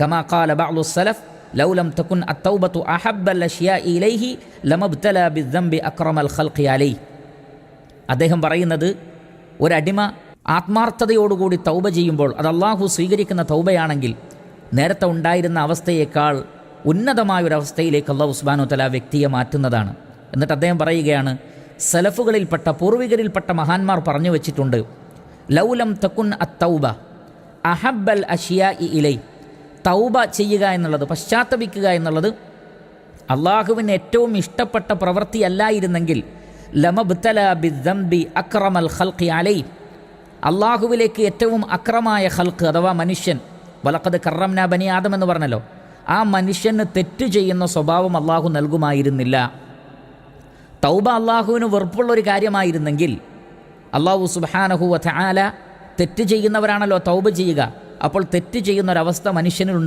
കമാ ഖാല السلف സലഫ് لم تكن തകുൻ أحب അഹബ്ബൽ إليه ഇലൈഹി ابتلى بالذنب أكرم الخلق അലൈഹി അദ്ദേഹം പറയുന്നത് ഒരടിമ ആത്മാർത്ഥതയോടുകൂടി തൗബ ചെയ്യുമ്പോൾ അത് അള്ളാഹു സ്വീകരിക്കുന്ന തൗബയാണെങ്കിൽ നേരത്തെ ഉണ്ടായിരുന്ന അവസ്ഥയേക്കാൾ ഉന്നതമായൊരവസ്ഥയിലേക്ക് അള്ളാഹു ഉസ്മാനു തല വ്യക്തിയെ മാറ്റുന്നതാണ്. എന്നിട്ട് അദ്ദേഹം പറയുകയാണ് സലഫുകളിൽപ്പെട്ട പൂർവികരിൽപ്പെട്ട മഹാന്മാർ പറഞ്ഞു വച്ചിട്ടുണ്ട് ലൗലം തക്കുൻ അത്തൗബ അഹബ്ബൽ അഷിയ ഇലൈ തൗബ ചെയ്യുക എന്നുള്ളത് പശ്ചാത്തപിക്കുക എന്നുള്ളത് അള്ളാഹുവിന് ഏറ്റവും ഇഷ്ടപ്പെട്ട പ്രവൃത്തിയല്ലായിരുന്നെങ്കിൽ ലമബ്തല ബിദ്ദംബി അക്രമൽ ഖൽഖി അലൈ അള്ളാഹുവിലേക്ക് ഏറ്റവും അക്രമായ ഹൽക്ക് അഥവാ മനുഷ്യൻ വലക്കത് കറംന ബനി ആദം എന്ന് പറഞ്ഞല്ലോ ആ മനുഷ്യന് തെറ്റ് ചെയ്യുന്ന സ്വഭാവം അള്ളാഹു നൽകുമായിരുന്നില്ല. തൗബ അള്ളാഹുവിന് വെറുപ്പുള്ള ഒരു കാര്യമായിരുന്നെങ്കിൽ അള്ളാഹു സുബാനഹു ആല തെറ്റ് ചെയ്യുന്നവരാണല്ലോ തൗബ ചെയ്യുക. അപ്പോൾ തെറ്റ് ചെയ്യുന്ന മനുഷ്യനിൽ